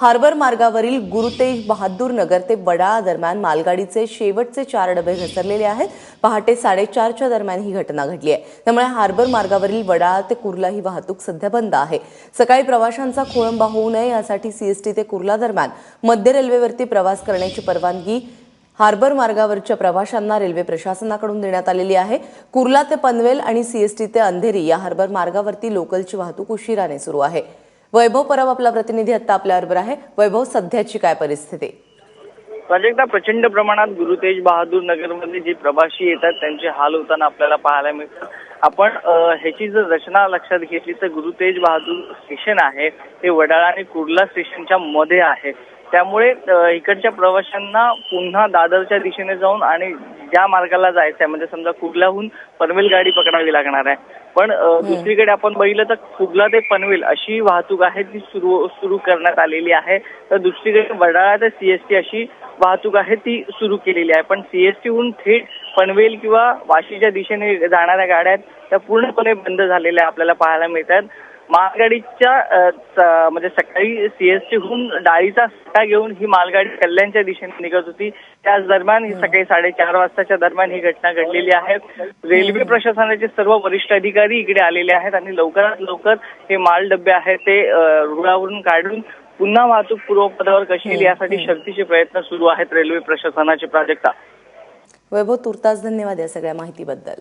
Harbour मार्गावरील गुरुतेज बहादूर नगर ते वडाळा दरम्यान मालगाडीचे शेवटचे चार डबे घसरलेले आहेत. पहाटे साडेचारच्या दरम्यान ही घटना घडली आहे. त्यामुळे हार्बर मार्गावरील वडाळा ते कुर्ला ही वाहतूक सध्या बंद आहे. सकाळी प्रवाशांचा खोळंबा होऊ नये यासाठी सीएसटी ते कुर्ला दरम्यान मध्य रेल्वेवरती प्रवास करण्याची परवानगी हार्बर मार्गावरच्या प्रवाशांना रेल्वे प्रशासनाकडून देण्यात आलेली आहे. कुर्ला ते पनवेल आणि सीएसटी ते अंधेरी या हार्बर मार्गावरती लोकलची वाहतूक उशिराने सुरू आहे. वैभव परब आपला प्रतिनिधी आता आपल्याबरोबर आहे. वैभव सध्याची काय परिस्थिती? म्हणजे प्राजक्ता प्रचंड प्रमाणात गुरुतेज बहादूर नगरमध्ये जे प्रवासी येतात त्यांचे हाल होताना आपल्याला पाहायला मिळतात. आपण ह्याची जर रचना लक्षात घेतली तर गुरुतेज बहादूर स्टेशन आहे. ते वडाळा आणि कुर्ला स्टेशनच्या मध्ये आहे. त्यामुळे इकडच्या प्रवाशांना पुन्हा दादरच्या दिशेने जाऊन आणि ज्या मार्गाला जायचं आहे म्हणजे समजा कुर्ल्याहून पनवेल गाडी पकडावी लागणार आहे. पण दुसरीकडे आपण बघितलं तर कुर्ला ते पनवेल अशी वाहतूक आहे ती सुरू सुरू करण्यात आलेली आहे. तर दुसरीकडे वडाळा ते सीएसटी अशी वाहतूक आहे ती सुरू केलेली आहे. पण सीएसटीहून थेट पनवेल किंवा वाशीच्या दिशेने जाणाऱ्या गाड्या आहेत त्या पूर्णपणे बंद झालेल्या आपल्याला पाहायला मिळतात. मालगाडीच्या म्हणजे सकाळी सीएसटीहून डाळीचा सट्टा घेऊन ही मालगाडी कल्याणच्या दिशेने निघत होती. त्याच दरम्यान ही सकाळी साडेचार वाजताच्या दरम्यान ही घटना घडलेली आहे. रेल्वे प्रशासनाचे सर्व वरिष्ठ अधिकारी इकडे आलेले आहेत आणि लवकरात लवकर हे माल डबे आहेत ते रुळावरून काढून पुन्हा वाहतूक पूर्वपदावर कशी येईल यासाठी शक्तीचे प्रयत्न सुरू आहेत रेल्वे प्रशासनाचे प्राजक्ता. वैभव तुर्तास धन्यवाद या सगळ्या माहितीबद्दल.